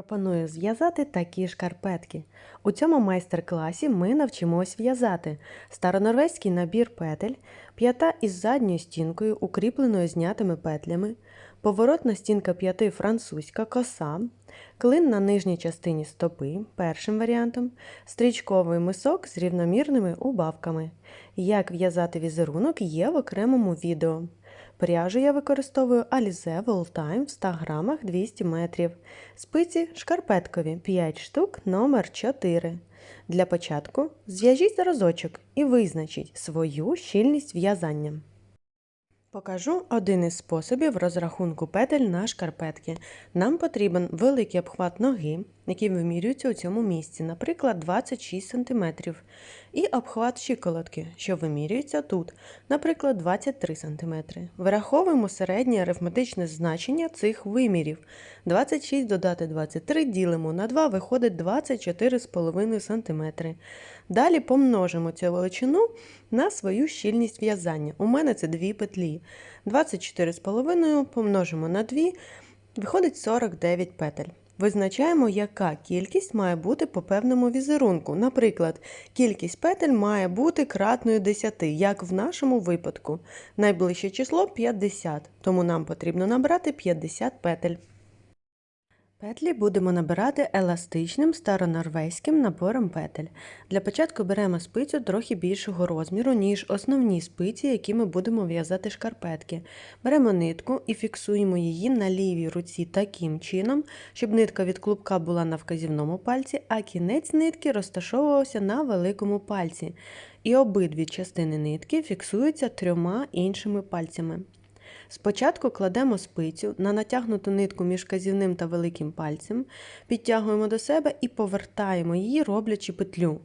Пропоную зв'язати такі шкарпетки. У цьому майстер-класі ми навчимось в'язати старонорвезький набір петель, п'ята із задньою стінкою, укріпленою знятими петлями, поворотна стінка п'яти французька коса, клин на нижній частині стопи першим варіантом, стрічковий мисок з рівномірними убавками. Як в'язати візерунок є в окремому відео. Пряжу я використовую Alize Time в 100 грамах 200 метрів. Спиці шкарпеткові 5 штук номер 4. Для початку зв'яжіть зразочок і визначіть свою щільність в'язання. Покажу один із способів розрахунку петель на шкарпетки. Нам потрібен великий обхват ноги, який вимірюється у цьому місці, наприклад, 26 см, і обхват щиколотки, що вимірюється тут, наприклад, 23 см. Вираховуємо середнє арифметичне значення цих вимірів. 26 додати 23 ділимо на 2 виходить 24,5 см. Далі помножимо цю величину на свою щільність в'язання. У мене це дві петлі. 24,5 помножимо на 2, виходить 49 петель. Визначаємо, яка кількість має бути по певному візерунку. Наприклад, кількість петель має бути кратною 10, як в нашому випадку. Найближче число 50, тому нам потрібно набрати 50 петель. Петлі будемо набирати еластичним старонорвезьким набором петель. Для початку беремо спицю трохи більшого розміру, ніж основні спиці, які ми будемо в'язати шкарпетки. Беремо нитку і фіксуємо її на лівій руці таким чином, щоб нитка від клубка була на вказівному пальці, а кінець нитки розташовувався на великому пальці. І обидві частини нитки фіксуються трьома іншими пальцями. Спочатку кладемо спицю на натягнуту нитку між казівним та великим пальцем, підтягуємо до себе і повертаємо її, роблячи петлю.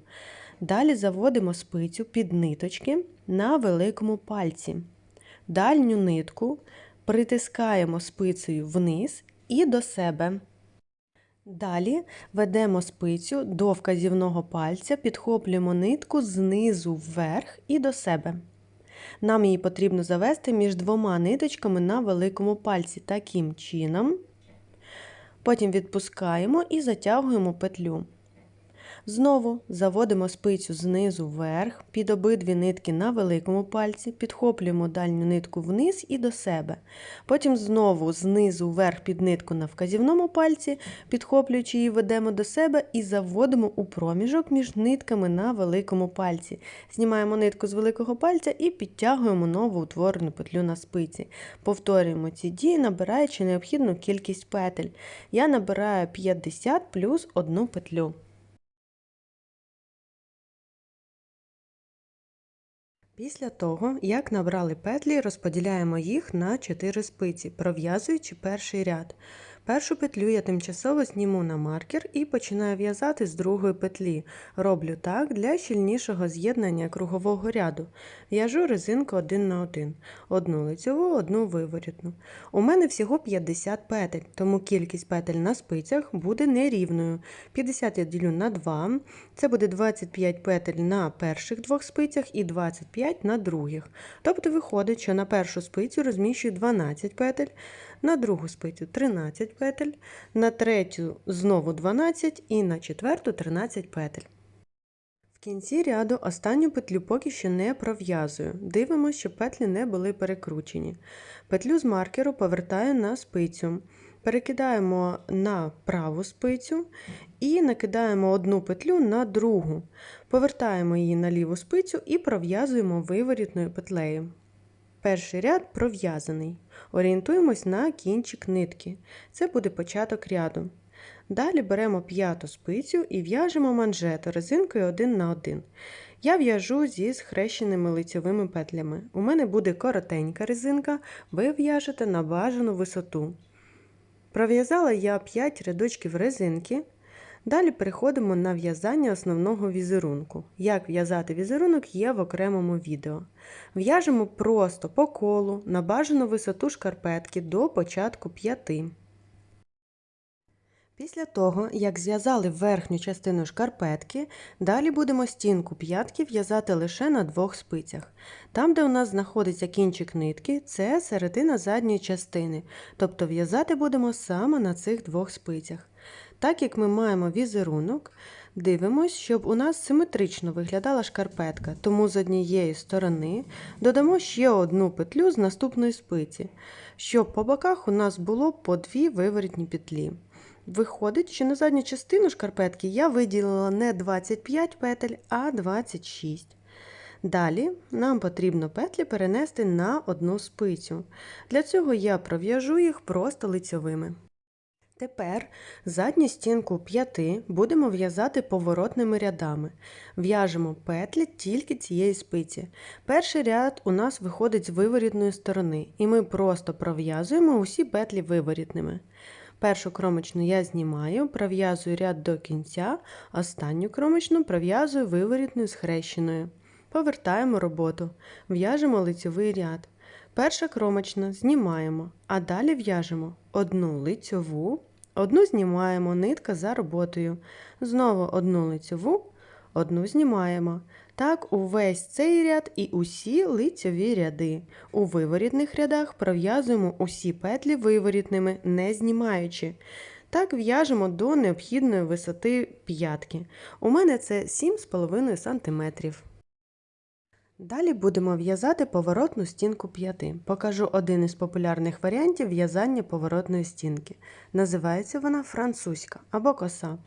Далі заводимо спицю під ниточки на великому пальці. Дальню нитку притискаємо спицею вниз і до себе. Далі ведемо спицю до вказівного пальця, підхоплюємо нитку знизу вверх і до себе. Нам її потрібно завести між двома ниточками на великому пальці таким чином. Потім відпускаємо і затягуємо петлю. Знову заводимо спицю знизу вверх, під обидві нитки на великому пальці, підхоплюємо дальню нитку вниз і до себе. Потім знову знизу вверх під нитку на вказівному пальці, підхоплюючи її, ведемо до себе і заводимо у проміжок між нитками на великому пальці. Знімаємо нитку з великого пальця і підтягуємо нову утворену петлю на спиці. Повторюємо ці дії, набираючи необхідну кількість петель. Я набираю 50 плюс одну петлю. Після того, як набрали петлі, розподіляємо їх на 4 спиці, пров'язуючи перший ряд. Першу петлю я тимчасово зніму на маркер і починаю в'язати з другої петлі. Роблю так для щільнішого з'єднання кругового ряду. В'яжу резинку один на один, одну лицьову, одну виворітну. У мене всього 50 петель, тому кількість петель на спицях буде нерівною. 50 я ділю на 2, це буде 25 петель на перших двох спицях і 25 на других. Тобто виходить, що на першу спицю розміщую 12 петель, на другу спицю 13 петель, на третю знову 12 і на четверту 13 петель. В кінці ряду останню петлю поки що не пров'язую. Дивимося, щоб петлі не були перекручені. Петлю з маркеру повертаю на спицю. Перекидаємо на праву спицю і накидаємо одну петлю на другу. Повертаємо її на ліву спицю і пров'язуємо виворітною петлею. Перший ряд пров'язаний. Орієнтуємось на кінчик нитки. Це буде початок ряду. Далі беремо п'яту спицю і в'яжемо манжету резинкою 1 на 1. Я в'яжу зі схрещеними лицьовими петлями. У мене буде коротенька резинка, ви в'яжете на бажану висоту. Пров'язала я 5 рядочків резинки. Далі переходимо на в'язання основного візерунку. Як в'язати візерунок є в окремому відео. В'яжемо просто по колу на бажану висоту шкарпетки до початку п'яти. Після того, як зв'язали верхню частину шкарпетки, далі будемо стінку п'ятки в'язати лише на двох спицях. Там, де у нас знаходиться кінчик нитки, це середина задньої частини, тобто в'язати будемо саме на цих двох спицях. Так як ми маємо візерунок, дивимось, щоб у нас симетрично виглядала шкарпетка, тому з однієї сторони додамо ще одну петлю з наступної спиці, щоб по боках у нас було по дві виворітні петлі. Виходить, що на задню частину шкарпетки я виділила не 25 петель, а 26. Далі нам потрібно петлі перенести на одну спицю. Для цього я пров'яжу їх просто лицьовими. Тепер задню стінку п'яти будемо в'язати поворотними рядами. В'яжемо петлі тільки цієї спиці. Перший ряд у нас виходить з виворітної сторони, і ми просто пров'язуємо усі петлі виворітними. Першу кромочну я знімаю, пров'язую ряд до кінця, останню кромочну пров'язую виворітною схрещеною. Повертаємо роботу, в'яжемо лицьовий ряд. Перша кромочна знімаємо, а далі в'яжемо одну лицьову, одну знімаємо нитка за роботою. Знову одну лицьову, одну знімаємо. Так увесь цей ряд і усі лицьові ряди. У виворітних рядах пров'язуємо усі петлі виворітними, не знімаючи. Так в'яжемо до необхідної висоти п'ятки. У мене це 7,5 см. Далі будемо в'язати поворотну стінку п'яти. Покажу один із популярних варіантів в'язання поворотної стінки. Називається вона французька або коса.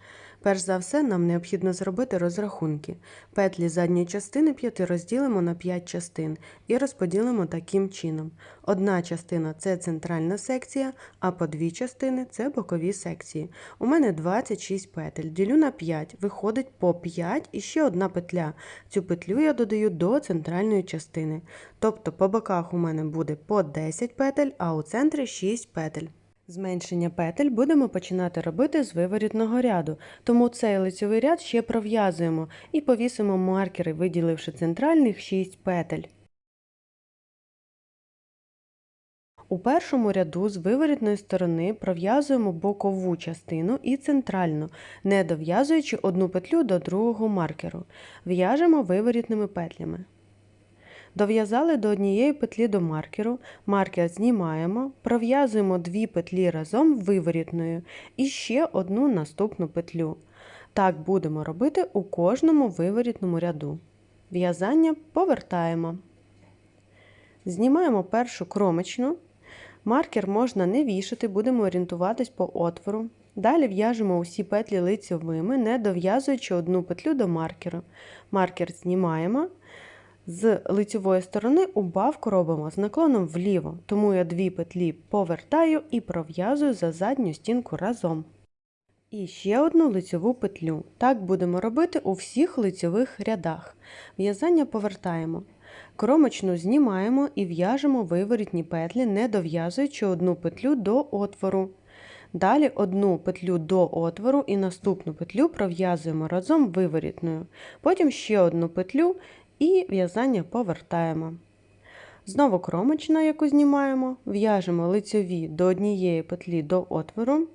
Перш за все, нам необхідно зробити розрахунки. Петлі задньої частини п'яти розділимо на 5 частин і розподілимо таким чином. Одна частина це центральна секція, а по дві частини це бокові секції. У мене 26 петель. Ділю на 5, виходить по 5 і ще одна петля. Цю петлю я додаю до центральної частини. Тобто по боках у мене буде по 10 петель, а у центрі 6 петель. Зменшення петель будемо починати робити з виворітного ряду, тому цей лицьовий ряд ще пров'язуємо і повісимо маркери, виділивши центральних 6 петель. У першому ряду з виворітної сторони пров'язуємо бокову частину і центральну, не дов'язуючи одну петлю до другого маркеру. В'яжемо виворітними петлями. Дов'язали до однієї петлі до маркеру, маркер знімаємо, пров'язуємо дві петлі разом виворітною і ще одну наступну петлю. Так будемо робити у кожному виворітному ряду. В'язання повертаємо. Знімаємо першу кромочну. Маркер можна не вішати, будемо орієнтуватись по отвору. Далі в'яжемо усі петлі лицьовими, не дов'язуючи одну петлю до маркеру. Маркер знімаємо. З лицьової сторони убавку робимо з наклоном вліво, тому я дві петлі повертаю і пров'язую за задню стінку разом. І ще одну лицьову петлю. Так будемо робити у всіх лицьових рядах. В'язання повертаємо. Кромочну знімаємо і в'яжемо виворітні петлі, не дов'язуючи одну петлю до отвору. Далі одну петлю до отвору і наступну петлю пров'язуємо разом виворітною. Потім ще одну петлю і в'язання повертаємо. Знову кромочна, яку знімаємо, в'яжемо лицьові до однієї петлі до отвору.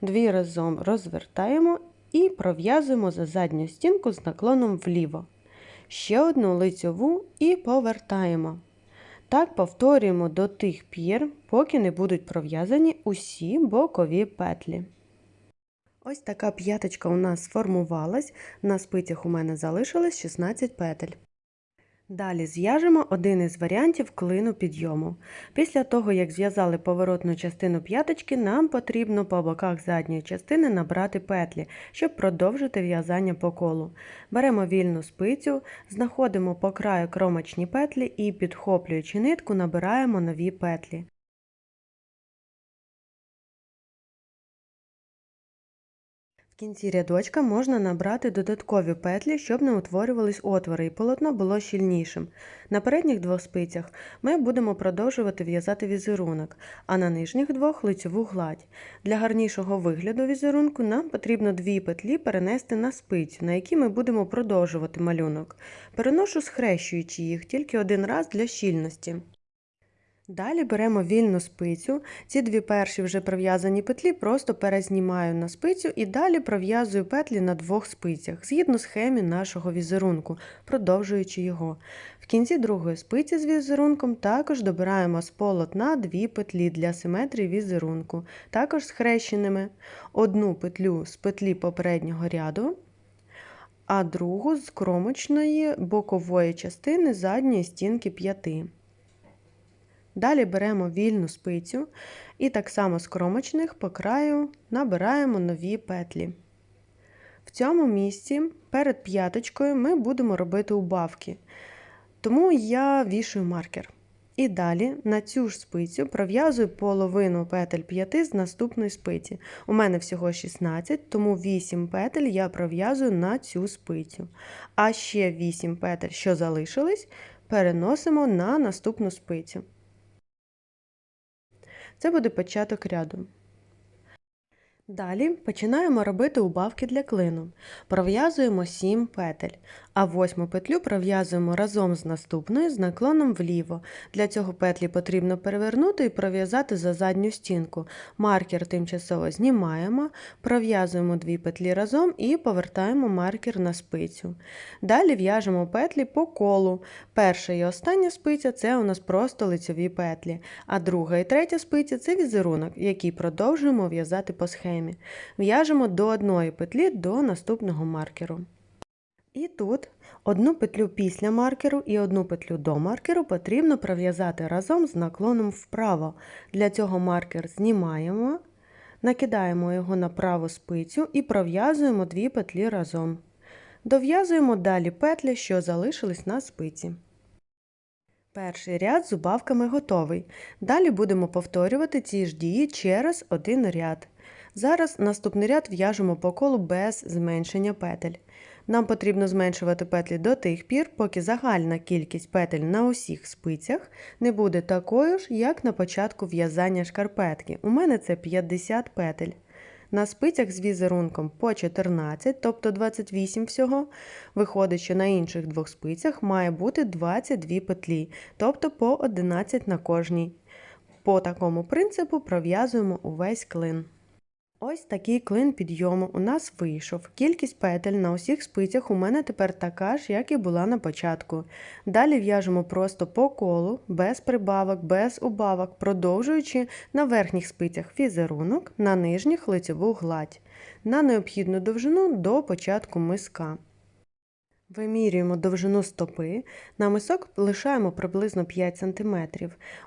Дві разом розвертаємо і пров'язуємо за задню стінку з наклоном вліво. Ще одну лицьову і повертаємо. Так повторюємо до тих пір, поки не будуть пров'язані усі бокові петлі. Ось така п'яточка у нас сформувалась, на спицях у мене залишилось 16 петель. Далі зв'яжемо один із варіантів клину підйому. Після того, як зв'язали поворотну частину п'яточки, нам потрібно по боках задньої частини набрати петлі, щоб продовжити в'язання по колу. Беремо вільну спицю, знаходимо по краю кромочні петлі і, підхоплюючи нитку, набираємо нові петлі. Кінці рядочка можна набрати додаткові петлі, щоб не утворювались отвори і полотно було щільнішим. На передніх двох спицях ми будемо продовжувати в'язати візерунок, а на нижніх двох лицьову гладь. Для гарнішого вигляду візерунку нам потрібно дві петлі перенести на спицю, на якій ми будемо продовжувати малюнок. Переношу схрещуючи їх тільки один раз для щільності. Далі беремо вільну спицю. Ці дві перші вже пров'язані петлі просто перезнімаю на спицю і далі пров'язую петлі на двох спицях, згідно схемі нашого візерунку, продовжуючи його. В кінці другої спиці з візерунком також добираємо з полотна дві петлі для симетрії візерунку, також схрещеними. Одну петлю з петлі попереднього ряду, а другу з кромочної бокової частини задньої стінки п'яти. Далі беремо вільну спицю і так само з кромочних по краю набираємо нові петлі. В цьому місці перед п'яточкою ми будемо робити убавки, тому я вішаю маркер. І далі на цю ж спицю пров'язую половину петель 5 з наступної спиці. У мене всього 16, тому 8 петель я пров'язую на цю спицю. А ще 8 петель, що залишились, переносимо на наступну спицю. Це буде початок ряду. Далі починаємо робити убавки для клину. Пров'язуємо 7 петель, а восьму петлю пров'язуємо разом з наступною з наклоном вліво. Для цього петлі потрібно перевернути і пров'язати за задню стінку. Маркер тимчасово знімаємо, пров'язуємо дві петлі разом і повертаємо маркер на спицю. Далі в'яжемо петлі по колу. Перша і остання спиця це у нас просто лицьові петлі, а друга і третя спиця це візерунок, який продовжуємо в'язати по схемі. В'яжемо до одної петлі до наступного маркеру. І тут одну петлю після маркеру і одну петлю до маркеру потрібно пров'язати разом з наклоном вправо. Для цього маркер знімаємо, накидаємо його на праву спицю і пров'язуємо дві петлі разом. Дов'язуємо далі петлі, що залишились на спиці. Перший ряд з убавками готовий. Далі будемо повторювати ці ж дії через один ряд. Зараз наступний ряд в'яжемо по колу без зменшення петель. Нам потрібно зменшувати петлі до тих пір, поки загальна кількість петель на усіх спицях не буде такою ж, як на початку в'язання шкарпетки. У мене це 50 петель. На спицях з візерунком по 14, тобто 28 всього, виходить, що на інших двох спицях має бути 22 петлі, тобто по 11 на кожній. По такому принципу пров'язуємо увесь клин. Ось такий клин підйому у нас вийшов. Кількість петель на усіх спицях у мене тепер така ж, як і була на початку. Далі в'яжемо просто по колу, без прибавок, без убавок, продовжуючи на верхніх спицях фізерунок, на нижніх лицеву гладь, на необхідну довжину до початку миска. Вимірюємо довжину стопи, на мисок лишаємо приблизно 5 см.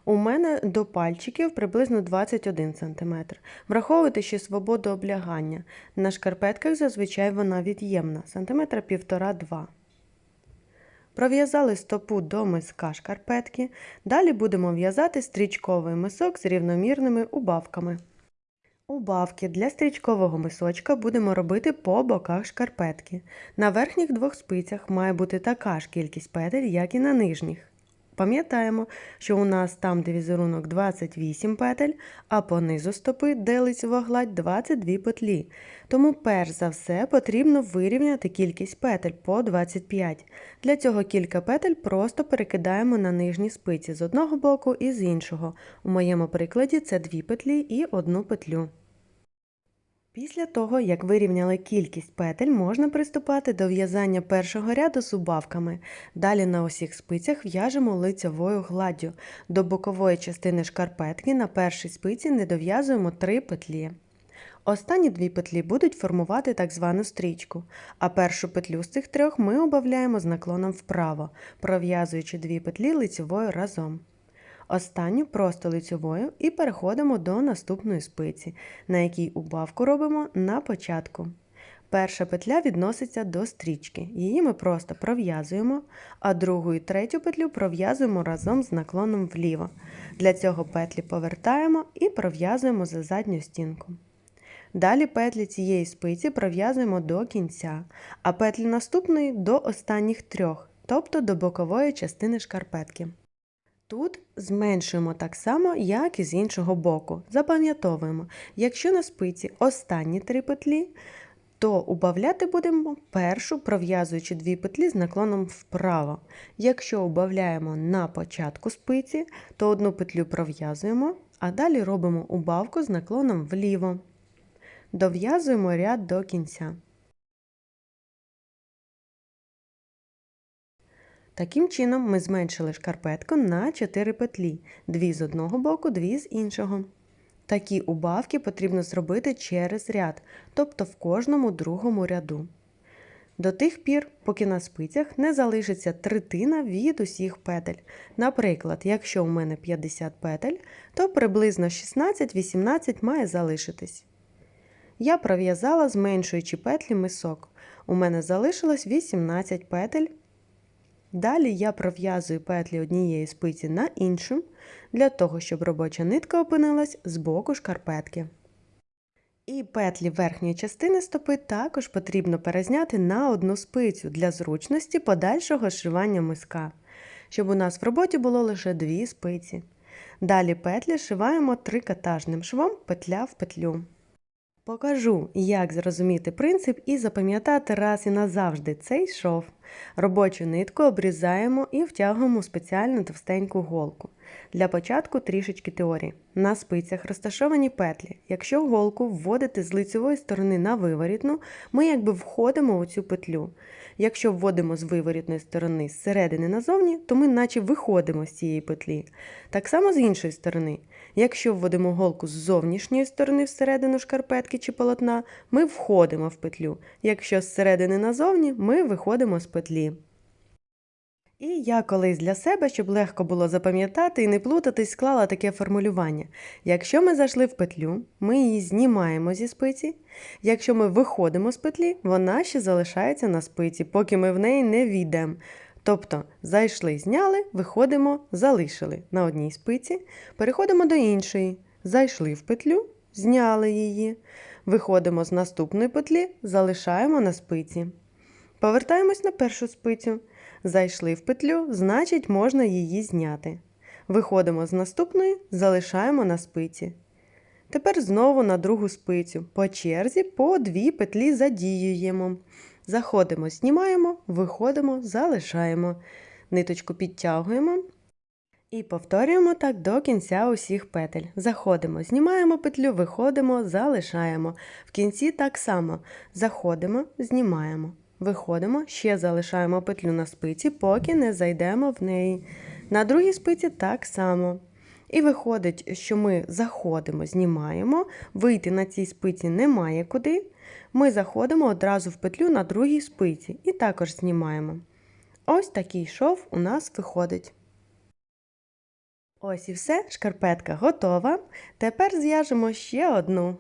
У мене до пальчиків приблизно 21 см. Враховуйте ще свободу облягання. На шкарпетках зазвичай вона від'ємна, сантиметра 1,5-2 Пров'язали стопу до миска шкарпетки. Далі будемо в'язати стрічковий мисок з рівномірними убавками. Убавки для стрічкового мисочка будемо робити по боках шкарпетки. На верхніх двох спицях має бути така ж кількість петель, як і на нижніх. Пам'ятаємо, що у нас там, де візерунок 28 петель, а по низу стопи, де лицева гладь 22 петлі. Тому, перш за все, потрібно вирівняти кількість петель по 25. Для цього кілька петель просто перекидаємо на нижні спиці з одного боку і з іншого. У моєму прикладі це 2 петлі і одну петлю. Після того, як вирівняли кількість петель, можна приступати до в'язання першого ряду з убавками. Далі на усіх спицях в'яжемо лицевою гладдю. До бокової частини шкарпетки на першій спиці не дов'язуємо 3 петлі. Останні дві петлі будуть формувати так звану стрічку, а першу петлю з цих трьох ми обавляємо з наклоном вправо, пров'язуючи дві петлі лицевою разом. Останню просто лицьовою і переходимо до наступної спиці, на якій убавку робимо на початку. Перша петля відноситься до стрічки, її ми просто пров'язуємо, а другу і третю петлю пров'язуємо разом з наклоном вліво. Для цього петлі повертаємо і пров'язуємо за задню стінку. Далі петлі цієї спиці пров'язуємо до кінця, а петлі наступної до останніх трьох, тобто до бокової частини шкарпетки. Тут зменшуємо так само, як і з іншого боку. Запам'ятовуємо, якщо на спиці останні три петлі, то убавляти будемо першу, пров'язуючи дві петлі з наклоном вправо. Якщо убавляємо на початку спиці, то одну петлю пров'язуємо, а далі робимо убавку з наклоном вліво. Дов'язуємо ряд до кінця. Таким чином ми зменшили шкарпетку на 4 петлі, дві з одного боку, дві з іншого. Такі убавки потрібно зробити через ряд, тобто в кожному другому ряду. До тих пір, поки на спицях не залишиться третина від усіх петель. Наприклад, якщо у мене 50 петель, то приблизно 16-18 має залишитись. Я пров'язала, зменшуючи петлі мисок. У мене залишилось 18 петель. Далі я пров'язую петлі однієї спиці на іншу, для того, щоб робоча нитка опинилась з боку шкарпетки. І петлі верхньої частини стопи також потрібно перезняти на одну спицю для зручності подальшого шивання миска, щоб у нас в роботі було лише дві спиці. Далі петлі шиваємо трикатажним швом петля в петлю. Покажу, як зрозуміти принцип і запам'ятати раз і назавжди цей шов. Робочу нитку обрізаємо і втягуємо спеціальну товстеньку голку. Для початку трішечки теорії. На спицях розташовані петлі. Якщо голку вводити з лицевої сторони на виворітну, ми якби входимо у цю петлю. Якщо вводимо з виворітної сторони зсередини назовні, то ми наче виходимо з цієї петлі. Так само з іншої сторони. Якщо вводимо голку з зовнішньої сторони всередину шкарпетки чи полотна, ми входимо в петлю. Якщо зсередини назовні, ми виходимо з петлі. І я колись для себе, щоб легко було запам'ятати і не плутатись, склала таке формулювання. Якщо ми зайшли в петлю, ми її знімаємо зі спиці. Якщо ми виходимо з петлі, вона ще залишається на спиці, поки ми в неї не війдемо. Тобто зайшли, зняли, виходимо, залишили на одній спиці, переходимо до іншої. Зайшли в петлю, зняли її. Виходимо з наступної петлі, залишаємо на спиці. Повертаємось на першу спицю. Зайшли в петлю, значить можна її зняти. Виходимо з наступної, залишаємо на спиці. Тепер знову на другу спицю. По черзі по дві петлі задіюємо. Заходимо, знімаємо, виходимо, залишаємо. Ниточку підтягуємо і повторюємо так до кінця усіх петель. Заходимо, знімаємо петлю, виходимо, залишаємо. В кінці так само. Заходимо, знімаємо. Виходимо, ще залишаємо петлю на спиці, поки не зайдемо в неї. На другій спиці так само. І виходить, що ми заходимо, знімаємо, вийти на цій спиці немає куди. Ми заходимо одразу в петлю на другій спиці і також знімаємо. Ось такий шов у нас виходить. Ось і все, шкарпетка готова. Тепер зв'яжемо ще одну.